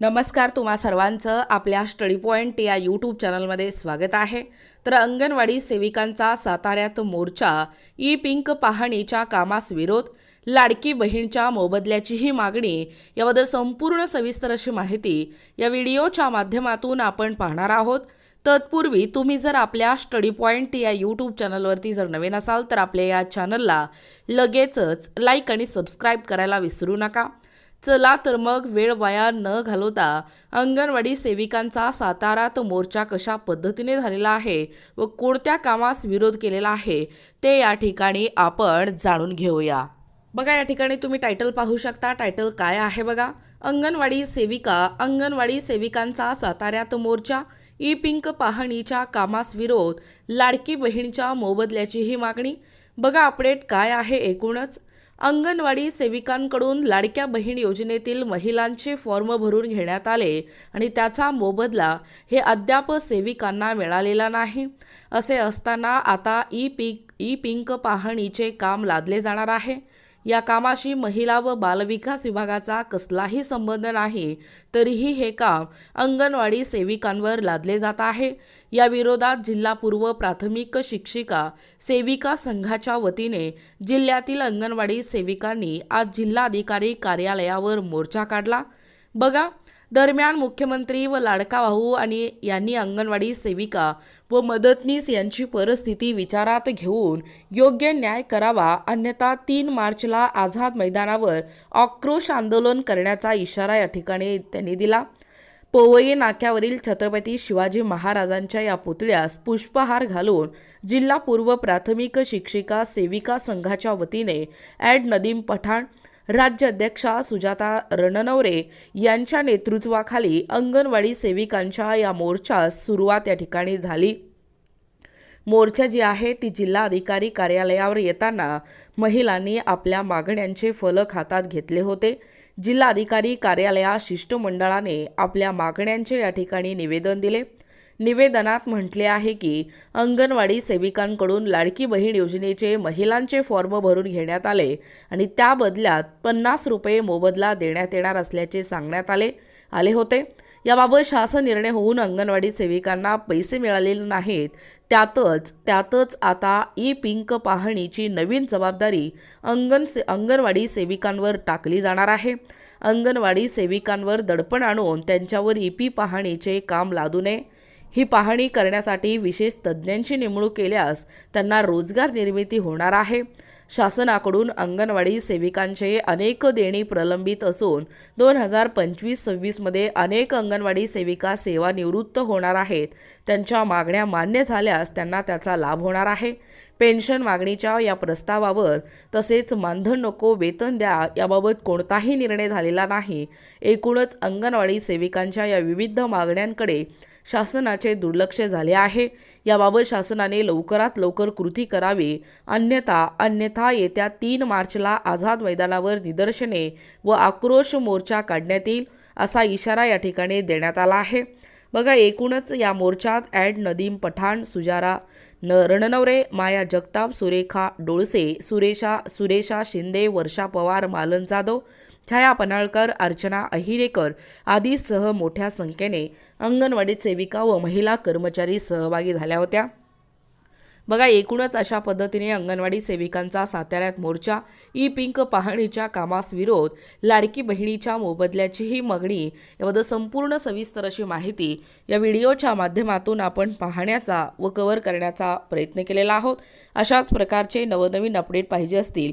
नमस्कार तुम्हा सर्वांचं आपल्या स्टडी पॉईंट या यूट्यूब चॅनलमध्ये स्वागत आहे. तर अंगणवाडी सेविकांचा साताऱ्यात मोर्चा ई पिंक पाहणीच्या कामास विरोध लाडकी बहीणच्या मोबदल्याचीही मागणी याबद्दल संपूर्ण सविस्तर अशी माहिती या व्हिडिओच्या माध्यमातून आपण पाहणार आहोत. तत्पूर्वी तुम्ही जर आपल्या स्टडी पॉईंट या यूट्यूब चॅनलवरती जर नवीन असाल तर आपल्या या चॅनलला लगेचच लाईक आणि सबस्क्राईब करायला विसरू नका. चला तर मग वेळ वाया न घालवता अंगणवाडी सेविकांचा सातारात मोर्चा कशा पद्धतीने झालेला आहे व कोणत्या कामास विरोध केलेला आहे ते या ठिकाणी आपण जाणून घेऊया. बघा या ठिकाणी तुम्ही टायटल पाहू शकता. टायटल काय आहे बघा? अंगणवाडी सेविका अंगणवाडी सेविकांचा साताऱ्यात मोर्चा ई पिंक पाहणीच्या कामास विरोध लाडकी बहीणच्या मोबदल्याचीही मागणी. बघा अपडेट काय आहे एकूणच? अंगणवाडी सेविकांकडून लाडक्या बहीण योजनेतील महिलांचे फॉर्म भरून घेण्यात आले आणि त्याचा मोबदला हे अद्याप सेविकांना मिळालेला नाही. असे असताना आता ई पिक ई पिंक पाहणीचे काम लादले जाणार आहे. या कामाशी महिला व बालविकास विभागाचा कसलाही संबंध नाही तरीही हे काम अंगणवाडी सेविकांवर लादले जात आहे. या विरोधात जिल्हा पूर्व प्राथमिक शिक्षिका सेविका संघाच्या वतीने जिल्ह्यातील अंगणवाडी सेविकांनी आज जिल्हाधिकारी कार्यालयावर मोर्चा काढला. बघा दरम्यान मुख्यमंत्री व लाडका भाऊ आणि यांनी अंगणवाडी सेविका व मदतनीस यांची परिस्थिती विचारात घेऊन योग्य न्याय करावा अन्यथा तीन मार्चला आझाद मैदानावर आक्रोश आंदोलन करण्याचा इशारा या ठिकाणी त्यांनी दिला. पोवई नाक्यावरील छत्रपती शिवाजी महाराजांच्या या पुतळ्यास पुष्पहार घालून जिल्हा पूर्व प्राथमिक शिक्षिका सेविका संघाच्या वतीने ॲड नदीम पठाण राज्याध्यक्षा सुजाता रणनवरे यांच्या नेतृत्वाखाली अंगणवाडी सेविकांच्या या मोर्चास सुरुवात या ठिकाणी झाली. मोर्चा जी आहे ती जिल्हा अधिकारी कार्यालयावर येताना महिलांनी आपल्या मागण्यांचे फलक हातात घेतले होते. जिल्हा अधिकारी कार्यालयात शिष्टमंडळाने आपल्या मागण्यांचे या ठिकाणी निवेदन दिले. निवेदनात म्हटले आहे की अंगणवाडी सेविकांकडून लाडकी बहीण योजनेचे महिलांचे फॉर्म भरून घेण्यात आले आणि त्या बदल्यात पन्नास रुपये मोबदला देण्यात येणार असल्याचे सांगण्यात आले आले होते. याबाबत शासन निर्णय होऊन अंगणवाडी सेविकांना पैसे मिळालेले नाहीत. त्यातच त्यातच आता ई पिंक पाहणीची नवीन जबाबदारी अंगण से अंगणवाडी सेविकांवर टाकली जाणार आहे. अंगणवाडी सेविकांवर दडपण आणून त्यांच्यावर ई पी पाहणीचे काम लादू नये. ही पाहणी करण्यासाठी विशेष तज्ज्ञांची नेमणूक केल्यास त्यांना रोजगार निर्मिती होणार आहे. शासनाकडून अंगणवाडी सेविकांचे अनेक देणी प्रलंबित असून दोन हजार पंचवीस सव्वीसमध्ये अनेक अंगणवाडी सेविका सेवानिवृत्त होणार आहेत. त्यांच्या मागण्या मान्य झाल्यास त्यांना त्याचा लाभ होणार आहे. पेन्शन मागणीच्या या प्रस्तावावर तसेच मानधन नको वेतन द्या याबाबत कोणताही निर्णय झालेला नाही. एकूणच अंगणवाडी सेविकांच्या या विविध मागण्यांकडे शासनाचे दुर्लक्ष झाले आहे. याबाबत शासनाने लवकरात लवकर कृती करावी. अन्यथा अन्यथा येत्या तीन मार्चला आझाद मैदानावर निदर्शने व आक्रोश मोर्चा काढण्यात येईल असा इशारा या ठिकाणी देण्यात आला आहे. बघा एकूणच या मोर्चात ॲड नदीम पठाण सुजारा न रणनवरे माया जगताप सुरेखा डोळसे सुरेशा सुरेशा शिंदे वर्षा पवार मालन जाधव छाया पनाळकर अर्चना अहिरेकर आदीसह मोठ्या संख्येने अंगणवाडी सेविका व महिला कर्मचारी सहभागी झाल्या होत्या. बघा एकूणच अशा पद्धतीने अंगणवाडी सेविकांचा साताऱ्यात मोर्चा ई पिंक पाहणीच्या कामास विरोध लाडकी बहिणीच्या मोबदल्याचीही मागणी याबद्दल संपूर्ण सविस्तर अशी माहिती या व्हिडिओच्या माध्यमातून आपण पाहण्याचा व कव्हर करण्याचा प्रयत्न केलेला आहोत. अशाच प्रकारचे नवनवीन अपडेट पाहिजे असतील